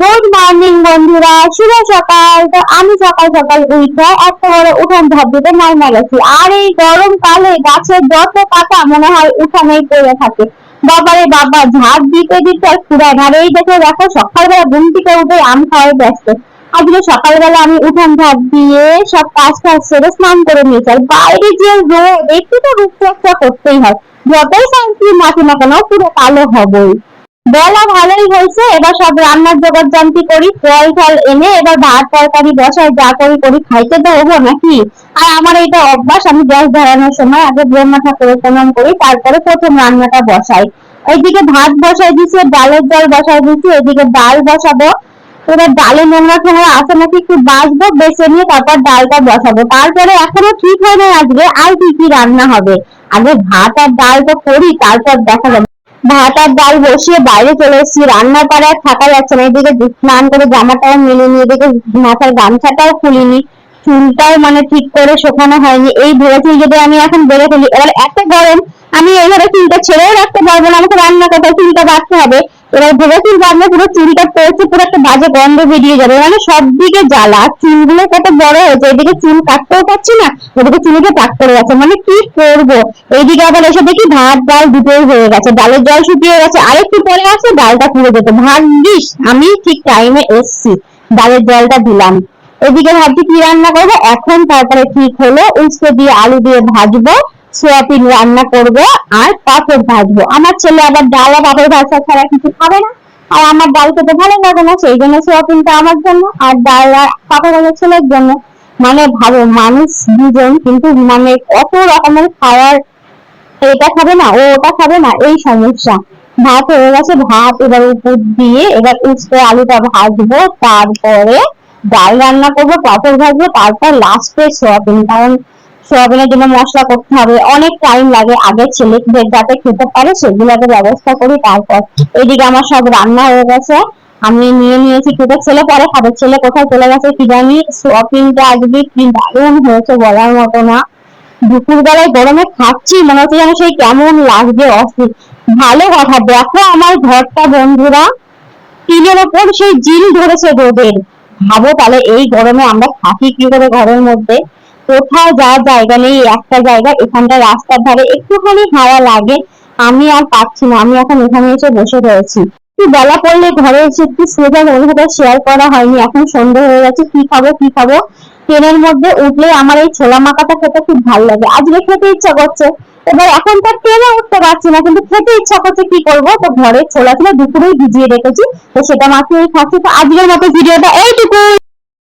Good morning বন্ধুরা। শুভ সকাল। তো আমি সকাল সকাল উঠে একটা বড় উঠান ঝাঁপ দিতে নাইমা গেছি। আর এই গরম কালে গাছের যত পাতা মনে হয় উঠানেই পড়ে থাকে। বাবারে বাবা, ঝাঁপ দিতে দিতে আর আর এই দেখে, দেখো, সকালবেলা ঘুম থেকে উঠে আম খাওয়াই ব্যস্ত। আজকে সকালবেলা আমি উঠান ঝাঁপ দিয়ে সব কাজ টাজ সেরে স্নান করে নিয়েছি। আর বাইরে যে রোদ, একটু তো রূপচর্চা করতেই হয়। যতই সানস্ক্রিন মাখি না কেন পুরো কালো হবই। বলা ভালোই হয়েছে, এবার সব রান্নার জোগাড় জানতি করি, ফল ফল এনে এবার ভাত, তরকারি, বসাই, যা করি করি খাইতে তো হব নাকি? আর আমার এটা অভ্যাস, আমি গ্যাস ধরানোর সময় আগে ব্রহ্মা ঠাকুরের প্রণাম করি, তারপরে প্রথম রান্নাটা বসাই। এইদিকে ভাত বসাই দিছি ডালের জল বসাই দিছি এদিকে ডাল বসাবো। এবার ডালে নোংরা ফোংরা আছে নাকি একটু বাঁচবো, বেছে নিয়ে তারপর ডালটা বসাবো। তারপরে এখনও ঠিক হয় না আজকে, আর কি কি রান্না হবে? আগে ভাত আর ডাল তো করি, তারপর দেখা যাবে ভাত আর ডাল বসিয়ে বাইরে চলে এসেছি। রান্না আর থাকা যাচ্ছে না, এদিকে স্নান করে জামাটাও মেলে নিয়ে এদিকে মাথার গামছাটাও খুলিনি, চুলটাও মানে ঠিক করে শোকানো হয়নি। এই ভেবেছি যদি আমি এখন বেড়ে ফেলি এবার এত গরম, আমি এইভাবে চুলটা ছেড়েও রাখতে পারব না, আমাকে রান্না করতে চুলটা বাঁধতে হবে। এবার ভেবেছি ভাবলে পুরো চুলটা পড়ছে, পুরো একটা বাজে গন্ধ বেরিয়ে যাবে। মানে সব দিকে জ্বালা, চুলগুলো কত বড় হয়েছে, এদিকে চুল কাটতেও পারছি না, ওদিকে চুলকে টাক করে গেছে। মানে কি করব? এইদিকে আবার এসে দেখি ভাত, ডাল দুটোই হয়ে গেছে, ডালের জল শুকিয়ে গেছে। আরেকটু পরে আসে ডালটা পুড়ে যেত। ভাগ্যিস, আমি ঠিক টাইমে এসছি, ডালের জলটা দিলাম। এদিকে ভাবছি কি রান্না করব? এখন তারপরে ঠিক হলো উস্তে দিয়ে আলু দিয়ে ভাজবো। সোয়াবিন রান্না করব আর পাঁপড় ভাজবো। আমার ছেলে আবার ডাল আর পাঁপড় ভাজা ছাড়া কিছু খাবে না। আর আমার ডাল খেতে ভালো লাগে না, সেই জন্য সোয়াবিনটা আমার জন্য আর ডাল আর পাঁপড় ভাজা ছেলের জন্য। মানে ভালো, মানুষ দুজন কিন্তু মানে কত রকমের খাওয়ার এটা খাবে না, ও ওটা খাবে না, এই সমস্যা। ভাত হয়ে গেছে, ভাত এবার উপর দিয়ে এবার উস্তে আলুটা ভাজবো, তারপরে ডাল রান্না করব, পাঁপড় ভাজবো, তারপর লাস্টে সোয়াবিন। কারণ সোয়াবিনের জন্য মশলা করতে হবে। অনেক টাইম লাগে আগে ছেলেদের যাতে খেতে পারে, সেগুলোকে ব্যবস্থা করি, তারপর এদিকে আমার সব রান্না হয়ে গেছে। আমি নিয়ে নিয়েছি খেতে ছেলে, পরে খাবে। ছেলে কোথায় চলে গেছে কি জানি সোয়াবিনটা আজকে কি দারুণ হয়েছে বলার মতো না। দুপুর বেলায় গরমে খাচ্ছি, মনে হচ্ছে যেন সেই কেমন লাগবে অস্থির। ভালো কথা, দেখো আমার ঘরটা বন্ধুরা, টিনের ওপর সেই জিল ধরেছে রোদের। ভাবো তাহলে এই গরমে আমরা থাকি কি করে ঘরের মধ্যে? কোথাও যাওয়ার জায়গা নেই, একটা জায়গা এখানটা রাস্তার ধারে একটুখানি হাওয়া লাগে, আমি আর পাচ্ছি না, আমি এখন এখানে এসে বসে রয়েছি। একটু বেলা পড়লে ঘরে এসে একটু সোজা বন্ধুদের শেয়ার করা হয়নি, এখন সন্ধ্যা হয়ে গেছে, কি খাব কি খাব? ট্রেনের মধ্যে উঠলে আমার এই ছোলা মাখাটা খেতে খুব ভালো লাগে। আজকে খেতে ইচ্ছা করছে, এবার এখন তো ট্রেনে উঠতে পারছি না, কিন্তু খেতে ইচ্ছা করছে, কি করব? তো ঘরে ছোলা ছিল দুপুরেই ভিজিয়ে রেখেছি, তো সেটা মাখিয়ে খাচ্ছি, তো আজকের মতো ভিডিওটা এইটুকু